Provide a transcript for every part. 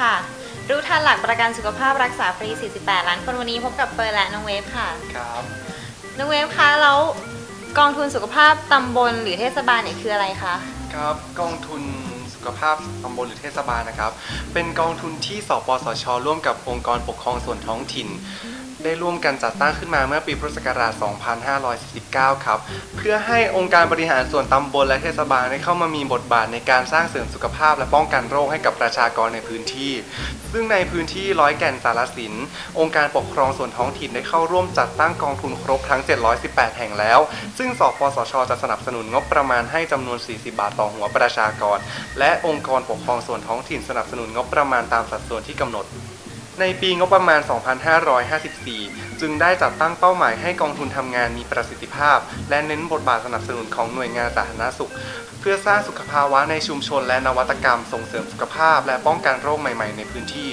ค่ะ รู้ทันหลักประกันสุขภาพรักษาฟรี 48 ล้านคนวันนี้พบกับเฟิร์นและน้องเวฟค่ะ ครับน้องเวฟคะแล้วกองทุนสุขภาพตำบลหรือเทศบาลเนี่ยคืออะไรคะ ครับกองทุนสุขภาพตำบลหรือเทศบาลนะครับ เป็นกองทุนที่สปสชร่วมกับองค์กรปกครองส่วนท้องถิ่น ได้ร่วมกันจัดตั้งขึ้นมาเมื่อปีพุทธศักราช 2549 ครับ เพื่อให้องค์การบริหารส่วนตำบลและเทศบาลได้เข้ามามีบทบาทในการสร้างเสริมสุขภาพและป้องกันโรคให้กับประชากรในพื้นที่ ซึ่งในพื้นที่ร้อยแก่นสารสิน องค์การปกครองส่วนท้องถิ่นได้เข้าร่วมจัดตั้งกองทุนครบทั้ง 718 แห่งแล้ว ซึ่งสปสช จะสนับสนุนงบประมาณให้จำนวน 40 บาทต่อหัวประชากร และองค์กรปกครองส่วนท้องถิ่นสนับสนุนงบประมาณตามสัดส่วนที่กำหนด ในปีงบประมาณ 2554 จึงได้จัดตั้งเป้าหมายให้กองทุนทำงานมีประสิทธิภาพ และเน้นบทบาทสนับสนุนของหน่วยงานสาธารณสุข เพื่อสร้างสุขภาวะในชุมชนและนวัตกรรมส่งเสริมสุขภาพ และป้องกันโรคใหม่ๆ ในพื้นที่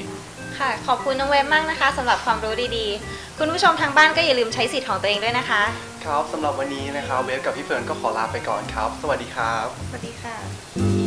ค่ะ ขอบคุณน้องเวฟมากนะคะสำหรับความรู้ดีๆ คุณผู้ชมทางบ้านก็อย่าลืมใช้สิทธิ์ของตัวเองด้วยนะคะ ครับสำหรับวันนี้นะครับเวฟกับพี่เฟิร์นก็ขอลาไปก่อนครับ สวัสดีครับ สวัสดีค่ะ